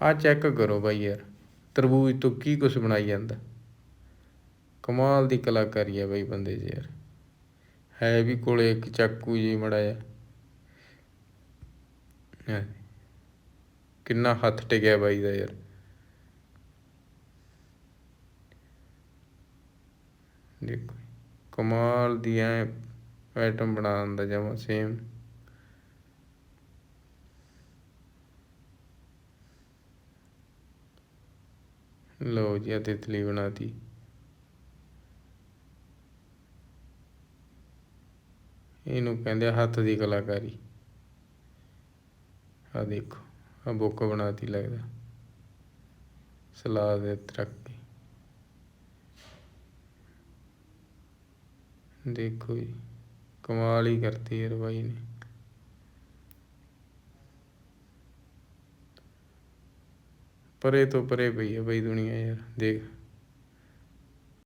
ਆ ਚੈੱਕ ਕਰੋ ਬਾਈ ਯਾਰ, ਤਰਬੂਜ ਤੋਂ ਕੀ ਕੁਛ ਬਣਾਈ ਜਾਂਦਾ? ਕਮਾਲ ਦੀ ਕਲਾਕਾਰੀ ਹੈ ਬਾਈ ਬੰਦੇ ਜੀ ਯਾਰ। ਹੈ ਵੀ ਕੋਲੇ ਇੱਕ ਚਾਕੂ ਜੀ ਮੜਾ ਜਾ ਕਿੰਨਾ ਹੱਥ ਟਿਕਿਆ ਬਾਈ ਦਾ ਯਾਰ। ਦੇਖੋ ਕਮਾਲ ਦੀ ਐ ਆਈਟਮ ਬਣਾਉਣ ਦਾ ਜਮਾ ਸੇਮ ਲਓ ਜੀ ਆ ਤਿਤਲੀ ਬਣਾਤੀ। ਇਹਨੂੰ ਕਹਿੰਦੇ ਹੱਥ ਦੀ ਕਲਾਕਾਰੀ। ਆ ਦੇਖੋ ਆ ਬੁੱਕ ਬਣਾਤੀ ਲੱਗਦਾ। ਸਲਾਦ ਦੇ ਤਰੱਕੀ ਦੇਖੋ ਜੀ, ਕਮਾਲ ਹੀ ਕਰਤੀ ਯਾਰ ਬਾਈ ਨੇ। ਪਰੇ ਤੋਂ ਪਰੇ ਪਈ ਹੈ ਬਈ ਦੁਨੀਆ ਯਾਰ ਦੇਖ।